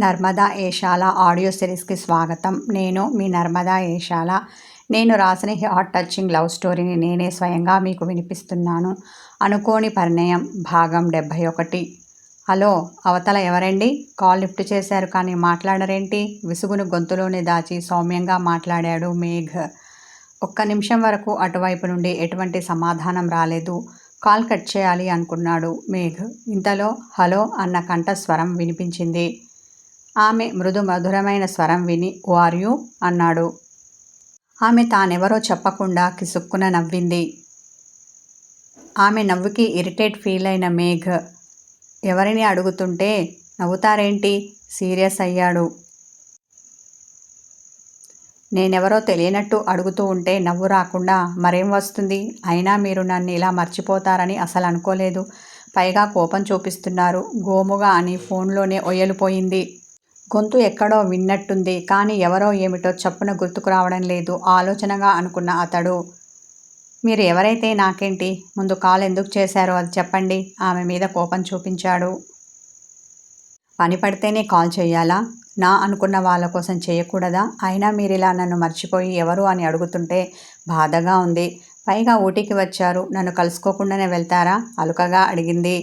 Narmada Eshala audio సిరీస్కి స్వాగతం. నేను మీ నర్మదా ఏషాల. నేను రాసిన హార్ట్ హాట్ టచింగ్ లవ్ స్టోరీని నేనే స్వయంగా మీకు వినిపిస్తున్నాను. అనుకోని పరిణయం భాగం డెబ్భై ఒకటి. హలో అవతల ఎవరండి? కాల్ లిఫ్ట్ చేశారు కానీ మాట్లాడరేంటి? విసుగును గొంతులోనే దాచి సౌమ్యంగా మాట్లాడాడు మేఘ్. ఒక్క నిమిషం వరకు అటువైపు నుండి ఎటువంటి సమాధానం రాలేదు. కాల్ కట్ చేయాలి అనుకున్నాడు మేఘ్. ఇంతలో హలో అన్న కంఠస్వరం వినిపించింది. ఆమె మృదు మధురమైన స్వరం విని ఓ అన్నాడు. ఆమె తానెవరో చెప్పకుండా కిసుక్కున నవ్వింది. ఆమె నవ్వుకి ఇరిటేట్ ఫీల్ అయిన మేఘ్ ఎవరిని అడుగుతుంటే నవ్వుతారేంటి? సీరియస్ అయ్యాడు. నేనెవరో తెలియనట్టు అడుగుతూ ఉంటే నవ్వు రాకుండా మరేం వస్తుంది? అయినా మీరు నన్ను ఇలా మర్చిపోతారని అసలు అనుకోలేదు. పైగా కోపం చూపిస్తున్నారు. గోముగా అని ఫోన్లోనే ఒయ్యలిపోయింది గొంతు ఎక్కడో విన్నట్టుంది. కానీ ఎవరో ఏమిటో చప్పున గుర్తుకు రావడం లేదు. ఆలోచనగా అనుకున్న అతడు మీరు ఎవరైతే నాకేంటి? ముందు కాల్ ఎందుకు చేశారో అది చెప్పండి. ఆమె మీద కోపం చూపించాడు. పని పడితేనే కాల్ చేయాలా? నా అనుకున్న వాళ్ళ కోసం చేయకూడదా? అయినా మీరు ఇలా నన్ను మర్చిపోయి ఎవరు అని అడుగుతుంటే బాధగా ఉంది. పైగా ఊటీకి వచ్చారు. నన్ను కలుసుకోకుండానే వెళ్తారా? అలుకగా అడిగింది.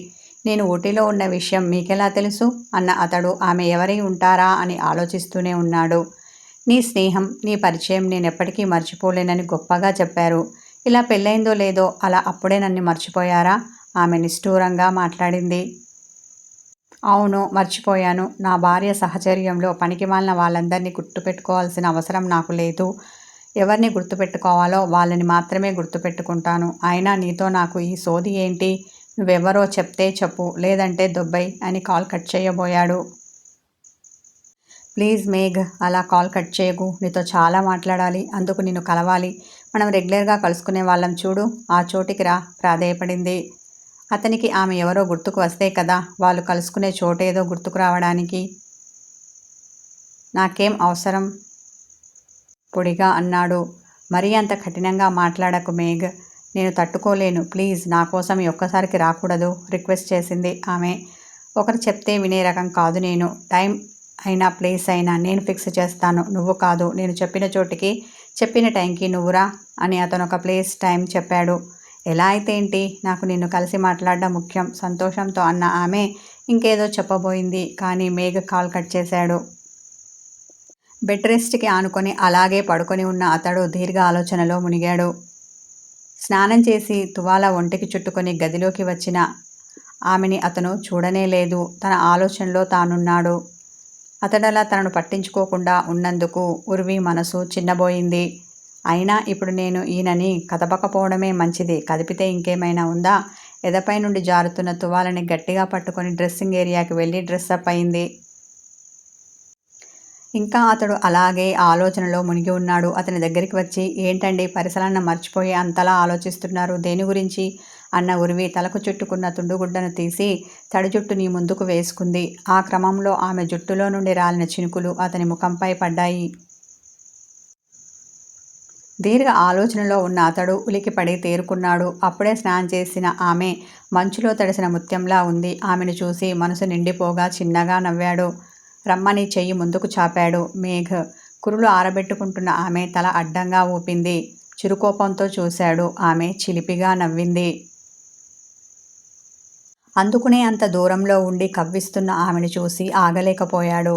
నేను ఊటీలో ఉన్న విషయం మీకెలా తెలుసు? అన్న అతడు ఆమె ఎవరై ఉంటారా? అని ఆలోచిస్తూనే ఉన్నాడు. నీ స్నేహం నీ పరిచయం నేను ఎప్పటికీ మర్చిపోలేనని గొప్పగా చెప్పారు. ఇలా పెళ్ళైందో లేదో అలా అప్పుడే నన్ను మర్చిపోయారా? ఆమె నిష్ఠూరంగా మాట్లాడింది. అవును మర్చిపోయాను. నా భార్య సహచర్యంలో పనికిమాలిన వాళ్ళందరినీ గుర్తుపెట్టుకోవాల్సిన అవసరం నాకు లేదు. ఎవరిని గుర్తుపెట్టుకోవాలో వాళ్ళని మాత్రమే గుర్తుపెట్టుకుంటాను. అయినా నీతో నాకు ఈ సోది ఏంటి? నువ్వెవరో చెప్తే చెప్పు లేదంటే దుబ్బై అని కాల్ కట్ చేయబోయాడు. ప్లీజ్ మేఘ్ అలా కాల్ కట్ చేయకు. నీతో చాలా మాట్లాడాలి అందుకు నిన్ను కలవాలి. మనం రెగ్యులర్గా కలుసుకునే వాళ్ళం చూడు. ఆ చోటికి రా ప్రాధేయపడింది. అతనికి ఆమె ఎవరో గుర్తుకు వస్తే కదా వాళ్ళు కలుసుకునే చోటేదో గుర్తుకు రావడానికి. నాకేం అవసరం? పొడిగా అన్నాడు. మరీ అంత కఠినంగా మాట్లాడకు మేఘ్. నేను తట్టుకోలేను. ప్లీజ్ నా కోసం ఈ ఒక్కసారికి రాకూడదు. రిక్వెస్ట్ చేసింది ఆమె. ఒకరు చెప్తే వినే రకం కాదు నేను. టైం అయినా ప్లేస్ అయినా నేను ఫిక్స్ చేస్తాను. నువ్వు కాదు. నేను చెప్పిన చోటికి చెప్పిన టైంకి నువ్వురా అని అతను ఒక ప్లేస్ టైం చెప్పాడు. ఎలా అయితే ఏంటి? నాకు నిన్ను కలిసి మాట్లాడడం ముఖ్యం. సంతోషంతో అన్న ఆమె ఇంకేదో చెప్పబోయింది కానీ మేఘ కాల్ కట్ చేశాడు. బెడ్ రెస్ట్కి ఆనుకొని అలాగే పడుకొని ఉన్న అతడు దీర్ఘ ఆలోచనలో మునిగాడు. స్నానం చేసి తువాల ఒంటికి చుట్టుకొని గదిలోకి వచ్చిన ఆమెని అతను చూడనే లేదు. తన ఆలోచనలో తానున్నాడు. అతడలా తనను పట్టించుకోకుండా ఉన్నందుకు ఉర్వి మనసు చిన్నబోయింది. అయినా ఇప్పుడు నేను ఈయనని కదపకపోవడమే మంచిది. కదిపితే ఇంకేమైనా ఉందా? ఎదపై నుండి జారుతున్న తువాలని గట్టిగా పట్టుకొని డ్రెస్సింగ్ ఏరియాకి వెళ్ళి డ్రెస్అప్ అయింది. ఇంకా అతడు అలాగే ఆలోచనలో మునిగి ఉన్నాడు. అతని దగ్గరికి వచ్చి ఏంటండి పరిసరాలను మర్చిపోయి అంతలా ఆలోచిస్తున్నారు? దేని గురించి? అన్న ఉరివి తలకు చుట్టుకున్న తుండుగుడ్డను తీసి తడి జుట్టుని ముందుకు వేసుకుంది. ఆ క్రమంలో ఆమె జుట్టులో నుండి రాలిన చినుకులు అతని ముఖంపై పడ్డాయి. దీర్ఘ ఆలోచనలో ఉన్న అతడు ఉలికిపడి తేరుకున్నాడు. అప్పుడే స్నానం చేసిన ఆమె మంచులో తడిసిన ముత్యంలా ఉంది. ఆమెను చూసి మనసు నిండిపోగా చిన్నగా నవ్వాడు. రమ్మని చెయ్యి ముందుకు చాపాడు మేఘ్. కురులు ఆరబెట్టుకుంటున్న ఆమె తల అడ్డంగా ఊపింది. చిరుకోపంతో చూశాడు ఆమె చిలిపిగా నవ్వింది. అందుకునే అంత దూరంలో ఉండి కవ్విస్తున్న ఆమెను చూసి ఆగలేకపోయాడు.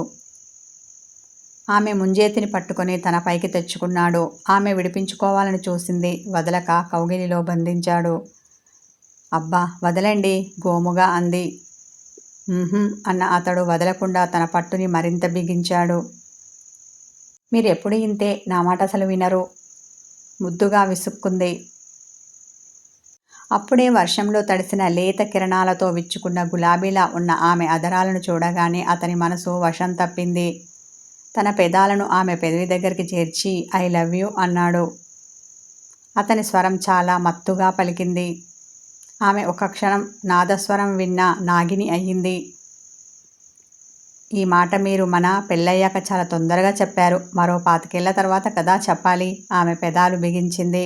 ఆమె ముంజేతిని పట్టుకొని తన పైకి తెచ్చుకున్నాడు. ఆమె విడిపించుకోవాలని చూసింది. వదలక కౌగిలిలో బంధించాడు. అబ్బా వదలండి గోముగా అంది. అన్న అతడు వదలకుండా తన పట్టుని మరింత బిగించాడు. మీరెప్పుడు ఇంతే? నా మాట అసలు వినరు. ముద్దుగా విసుక్కుంది. అప్పుడే వర్షంలో తడిసిన లేత కిరణాలతో విచ్చుకున్న గులాబీలా ఉన్న ఆమె అదరాలను చూడగానే అతని మనసు వశం తప్పింది. తన పెదాలను ఆమె పెదవి దగ్గరికి చేర్చి ఐ లవ్ యూ అన్నాడు. అతని స్వరం చాలా మత్తుగా పలికింది. ఆమె ఒక క్షణం నాదస్వరం విన్న నాగిని అయ్యింది. ఈ మాట మీరు మన పెళ్ళయ్యాక చాలా తొందరగా చెప్పారు. మరో పాతికేళ్ళ తర్వాత కదా చెప్పాలి. ఆమె పెదాలు బిగించింది.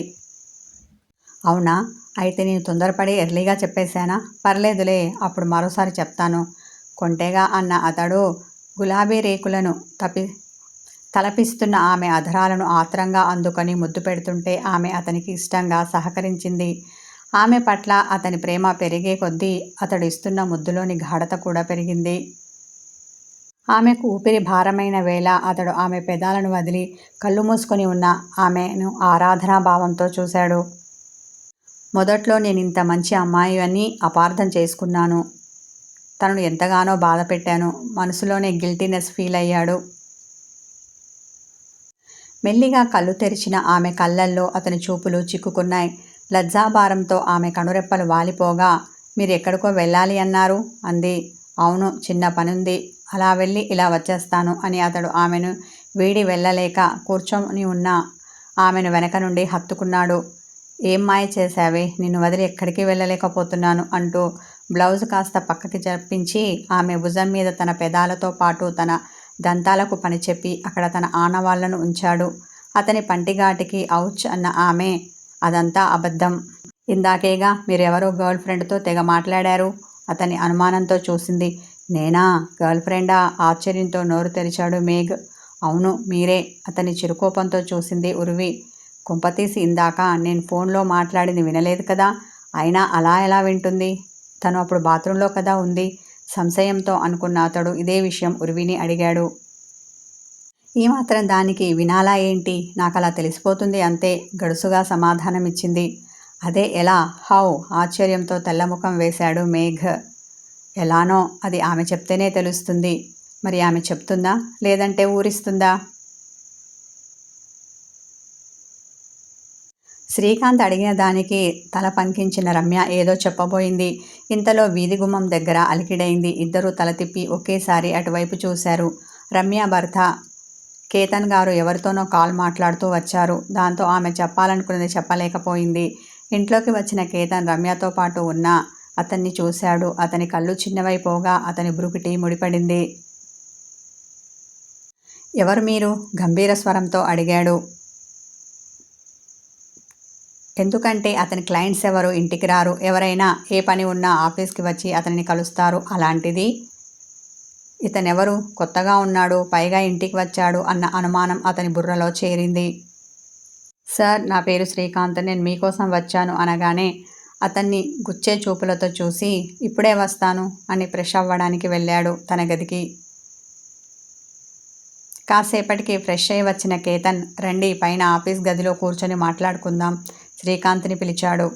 అవునా? అయితే నేను తొందరపడి ఎర్లీగా చెప్పేశానా? పర్లేదులే అప్పుడు మరోసారి చెప్తాను. కొంటేగా అన్న అతడు గులాబీ రేకులను తపి తలపిస్తున్న ఆమె అధరాలను ఆత్రంగా అందుకొని ముద్దు పెడుతుంటే ఆమె అతనికి ఇష్టంగా సహకరించింది. ఆమె పట్ల అతని ప్రేమ పెరిగే కొద్దీ అతడు ఇస్తున్న ముద్దులోని గాఢత కూడా పెరిగింది. ఆమెకు ఊపిరి భారమైన వేళ అతడు ఆమె పెదాలను వదిలి కళ్ళు మూసుకొని ఉన్న ఆమెను ఆరాధనా భావంతో చూశాడు. మొదట్లో నేను ఇంత మంచి అమ్మాయి అని అపార్థం చేసుకున్నాను. తనను ఎంతగానో బాధ పెట్టాను. మనసులోనే గిల్టీనెస్ ఫీల్ అయ్యాడు. మెల్లిగా కళ్ళు తెరిచిన ఆమె కళ్ళల్లో అతని చూపులు చిక్కుకున్నాయి. లజ్జాభారంతో ఆమె కనురెప్పలు వాలిపోగా మీరు ఎక్కడికో వెళ్ళాలి అన్నారు. అంది. అవును చిన్న పనుంది. అలా వెళ్ళి ఇలా వచ్చేస్తాను అని అతడు ఆమెను వీడి వెళ్ళలేక కూర్చొని ఉన్న ఆమెను వెనక నుండి హత్తుకున్నాడు. ఏం మాయ చేశావే? నిన్ను వదిలి ఎక్కడికి వెళ్ళలేకపోతున్నాను అంటూ బ్లౌజ్ కాస్త పక్కకి జరిపించి ఆమె భుజం మీద తన పెదాలతో పాటు తన దంతాలకు పని చెప్పి అక్కడ తన ఆనవాళ్ళను ఉంచాడు. అతని పంటిగాటికి ఔచ్ అన్న ఆమె అదంతా అబద్ధం. ఇందాకేగా మీరెవరో గర్ల్ ఫ్రెండ్తో తెగ మాట్లాడారు. అతని అనుమానంతో చూసింది. నేనా? గర్ల్ ఫ్రెండా? ఆశ్చర్యంతో నోరు తెరిచాడు మేఘ్. అవును మీరే. అతని చిరుకోపంతో చూసింది ఉర్వి. కుంపతీసి ఇందాక నేను ఫోన్లో మాట్లాడింది వినలేదు కదా. అయినా అలా ఎలా వింటుంది? తను అప్పుడు బాత్రూంలో కదా ఉంది. సంశయంతో అనుకున్న అతడు ఇదే విషయం ఉర్విని అడిగాడు. ఈ మాత్రం దానికి వినాలా ఏంటి? నాకు అలా తెలిసిపోతుంది అంతే. గడుసుగా సమాధానమిచ్చింది. అదే ఎలా? హౌ? ఆశ్చర్యంతో తెల్లముఖం వేశాడు మేఘ్. ఎలానో? అది ఆమె చెప్తేనే తెలుస్తుంది. మరి ఆమె చెప్తుందా? లేదంటే ఊరిస్తుందా? శ్రీకాంత్ అడిగిన దానికి తల పంకించిన రమ్య ఏదో చెప్పబోయింది. ఇంతలో వీధి గుమ్మం దగ్గర అలికిడైంది. ఇద్దరూ తల తిప్పి ఒకేసారి అటువైపు చూశారు. రమ్య భర్త కేతన్ గారు ఎవరితోనో కాల్ మాట్లాడుతూ వచ్చారు. దాంతో ఆమె చెప్పాలనుకున్నది చెప్పలేకపోయింది. ఇంట్లోకి వచ్చిన కేతన్ రమ్యతో పాటు ఉన్న అతన్ని చూశాడు. అతని కళ్ళు చిన్నవైపోగా అతని బ్రుకిటి ముడిపడింది. ఎవరు మీరు? గంభీర స్వరంతో అడిగాడు. ఎందుకంటే అతని క్లయింట్స్ ఎవరు? ఇంటికి రారు. ఎవరైనా ఏ పని ఉన్నా ఆఫీస్కి వచ్చి అతనిని కలుస్తారు. అలాంటిది ఇతనెవరు? కొత్తగా ఉన్నాడు పైగా ఇంటికి వచ్చాడు అన్న అనుమానం అతని బుర్రలో చేరింది. సార్ నా పేరు శ్రీకాంత్. నేను మీకోసం వచ్చాను అనగానే అతన్ని గుచ్చే చూపులతో చూసి ఇప్పుడే వస్తాను అని ఫ్రెష్ అవ్వడానికి వెళ్ళాడు తన గదికి. కాసేపటికి ఫ్రెష్ అయి వచ్చిన కేతన్ రండి పైన ఆఫీస్ గదిలో కూర్చొని మాట్లాడుకుందాం శ్రీకాంత్ని పిలిచాడు.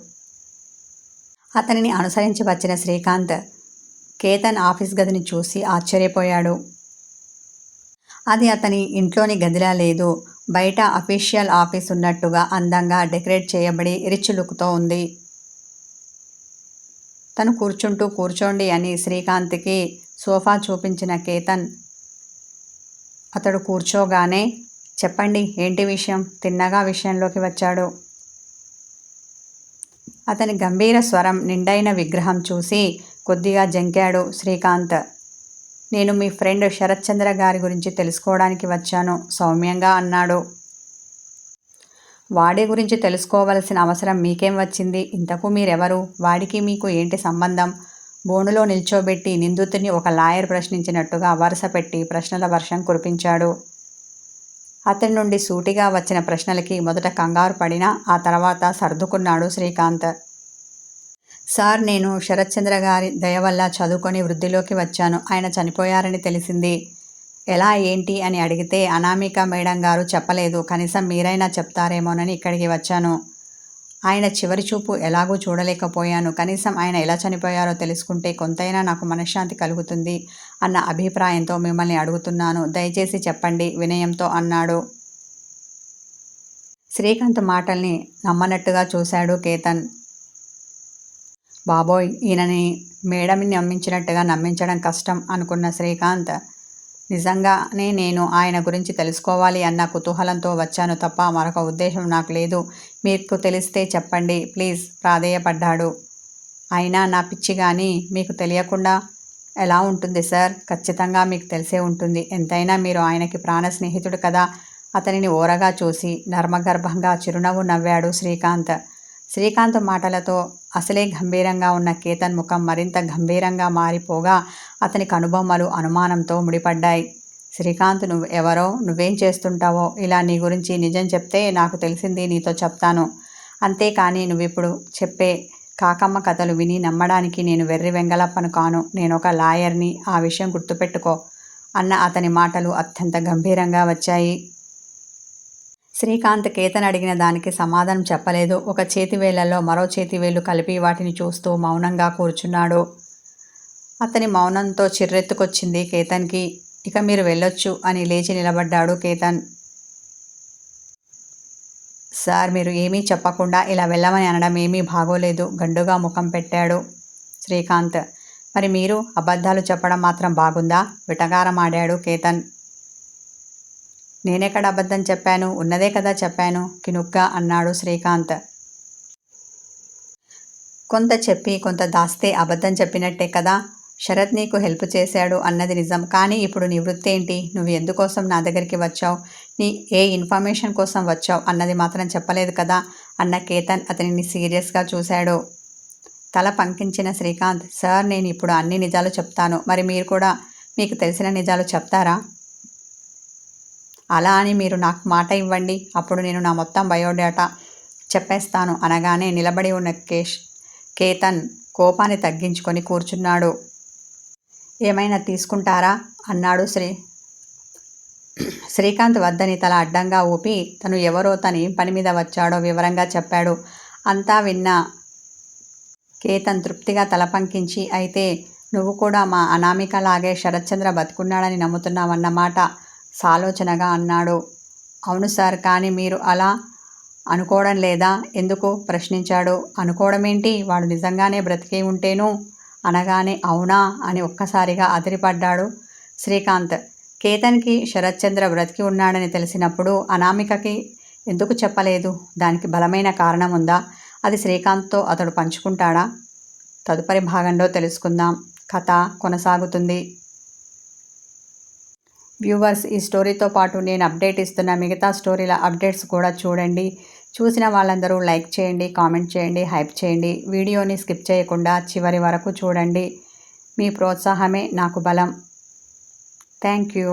అతనిని అనుసరించి వచ్చిన శ్రీకాంత్ కేతన్ ఆఫీస్ గదిని చూసి ఆశ్చర్యపోయాడు. అది అతని ఇంట్లోని గదిలా లేదు. బయట అఫీషియల్ ఆఫీస్ ఉన్నట్టుగా అందంగా డెకరేట్ చేయబడి రిచ్ లుక్తో ఉంది. తను కూర్చుంటూ కూర్చోండి అని శ్రీకాంత్కి సోఫా చూపించిన కేతన్ అతడు కూర్చోగానే చెప్పండి ఏంటి విషయం? తిన్నగా విషయంలోకి వచ్చాడు. అతని గంభీర స్వరం నిండైన విగ్రహం చూసి కొద్దిగా జంకాడు శ్రీకాంత్. నేను మీ ఫ్రెండ్ శరత్చంద్ర గారి గురించి తెలుసుకోవడానికి వచ్చాను సౌమ్యంగా అన్నాడు. వాడి గురించి తెలుసుకోవలసిన అవసరం మీకేం వచ్చింది? ఇంతకు మీరెవరు? వాడికి మీకు ఏంటి సంబంధం? బోనులో నిల్చోబెట్టి నిందితుని ఒక లాయర్ ప్రశ్నించినట్టుగా వరుస పెట్టి ప్రశ్నల వర్షం కురిపించాడు. అతని నుండి సూటిగా వచ్చిన ప్రశ్నలకి మొదట కంగారు పడినా ఆ తర్వాత సర్దుకున్నాడు శ్రీకాంత్. సార్ నేను శరత్చంద్ర గారి దయ వల్ల చదువుకొని వృద్ధిలోకి వచ్చాను. ఆయన చనిపోయారని తెలిసింది. ఎలా ఏంటి అని అడిగితే అనామిక మేడం గారు చెప్పలేదు. కనీసం మీరైనా చెప్తారేమోనని ఇక్కడికి వచ్చాను. ఆయన చివరి చూపు ఎలాగూ చూడలేకపోయాను. కనీసం ఆయన ఎలా చనిపోయారో తెలుసుకుంటే కొంతైనా నాకు మనశ్శాంతి కలుగుతుంది అన్న అభిప్రాయంతో మిమ్మల్ని అడుగుతున్నాను. దయచేసి చెప్పండి వినయంతో అన్నాడు. శ్రీకాంత్ మాటల్ని నమ్మనట్టుగా చూశాడు కేతన్. బాబోయ్ ఈయనని మేడమ్ని నమ్మించినట్టుగా నమ్మించడం కష్టం అనుకున్న శ్రీకాంత్ నిజంగానే నేను ఆయన గురించి తెలుసుకోవాలి అన్న కుతూహలంతో వచ్చాను తప్ప మరొక ఉద్దేశం నాకు లేదు. మీకు తెలిస్తే చెప్పండి ప్లీజ్ ప్రాధేయపడ్డాడు. అయినా నా పిచ్చి కానీ మీకు తెలియకుండా ఎలా ఉంటుంది సార్? ఖచ్చితంగా మీకు తెలిసే ఉంటుంది. ఎంతైనా మీరు ఆయనకి ప్రాణ స్నేహితుడు కదా. అతనిని ఓరగా చూసి నర్మగర్భంగా చిరునవ్వు నవ్వాడు శ్రీకాంత్. శ్రీకాంత్ మాటలతో అసలే గంభీరంగా ఉన్న కేతన్ ముఖం మరింత గంభీరంగా మారిపోగా అతని కనుబొమ్మలు అనుమానంతో ముడిపడ్డాయి. శ్రీకాంత్ నువ్వు ఎవరో? నువ్వేం చేస్తుంటావో? ఇలా నీ గురించి నిజం చెప్తే నాకు తెలిసింది నీతో చెప్తాను. అంతేకాని నువ్విప్పుడు చెప్పే కాకమ్మ కథలు విని నమ్మడానికి నేను వెర్రి వెంగలప్పను కాను. నేను ఒక లాయర్ని. ఆ విషయం గుర్తుపెట్టుకో అన్న అతని మాటలు అత్యంత గంభీరంగా వచ్చాయి. శ్రీకాంత్ కేతన్ అడిగిన దానికి సమాధానం చెప్పలేదు. ఒక చేతివేళ్ళలో మరో చేతివేళ్ళు కలిపి వాటిని చూస్తూ మౌనంగా కూర్చున్నాడు. అతని మౌనంతో చిర్రెత్తుకొచ్చింది కేతన్కి. ఇక మీరు వెళ్ళొచ్చు అని లేచి నిలబడ్డాడు కేతన్. సార్ మీరు ఏమీ చెప్పకుండా ఇలా వెళ్ళమని అనడం ఏమీ బాగోలేదు గండుగా ముఖం పెట్టాడు శ్రీకాంత్. మరి మీరు అబద్ధాలు చెప్పడం మాత్రం బాగుందా? విటగారం ఆడాడు కేతన్. నేనెక్కడ అబద్ధం చెప్పాను ఉన్నదే కదా చెప్పాను కినుగ్గా అన్నాడు శ్రీకాంత్. కొంత చెప్పి కొంత దాస్తే అబద్ధం చెప్పినట్టే కదా శరత్ నీకు హెల్ప్ చేశాడు అన్నది నిజం. కానీ ఇప్పుడు నీ వృత్తి ఏంటి? నువ్వు ఎందుకోసం నా దగ్గరికి వచ్చావు? నీ ఏ ఇన్ఫర్మేషన్ కోసం వచ్చావు అన్నది మాత్రం చెప్పలేదు కదా అన్న కేతన్ అతనిని సీరియస్గా చూశాడు. తల పంకించిన శ్రీకాంత్ సార్ నేను ఇప్పుడు అన్ని నిజాలు చెప్తాను. మరి మీరు కూడా మీకు తెలిసిన నిజాలు చెప్తారా? అలా అని మీరు నాకు మాట ఇవ్వండి. అప్పుడు నేను నా మొత్తం బయోడేటా చెప్పేస్తాను అనగానే నిలబడి ఉన్న కేష్ కేతన్ కోపాన్ని తగ్గించుకొని కూర్చున్నాడు. ఏమైనా తీసుకుంటారా? అన్నాడు శ్రీ శ్రీకాంత్ వద్దని తల అడ్డంగా ఊపి తను ఎవరో తని పని మీద వచ్చాడో వివరంగా చెప్పాడు. అంతా విన్న కేతన్ తృప్తిగా తల పంకించి అయితే నువ్వు కూడా మా అనామికలాగే శరత్చంద్ర బతుకున్నాడని నమ్ముతున్నావన్నమాట సాలోచనగా అన్నాడు. అవును సార్ కానీ మీరు అలా అనుకోవడం లేదా? ఎందుకు? ప్రశ్నించాడు. అనుకోవడమేంటి? వాడు నిజంగానే బ్రతికే ఉంటేను అనగానే అవునా? అని ఒక్కసారిగా అదిరిపడ్డాడు శ్రీకాంత్. కేతన్కి శరత్చంద్ర బ్రతికి ఉన్నాడని తెలిసినప్పుడు అనామికకి ఎందుకు చెప్పలేదు? దానికి బలమైన కారణం ఉందా? అది శ్రీకాంత్తో అతడు పంచుకుంటాడా? తదుపరి భాగంలో తెలుసుకుందాం. కథ కొనసాగుతుంది. వ్యూవర్స్ ఈ స్టోరీతో పాటు నేను అప్డేట్ ఇస్తున్న మిగతా స్టోరీల అప్డేట్స్ కూడా చూడండి. చూసిన వాళ్ళందరూ లైక్ చేయండి కామెంట్ చేయండి హైప్ చేయండి. వీడియోని స్కిప్ చేయకుండా చివరి వరకు చూడండి. మీ ప్రోత్సాహమే నాకు బలం. Thank you.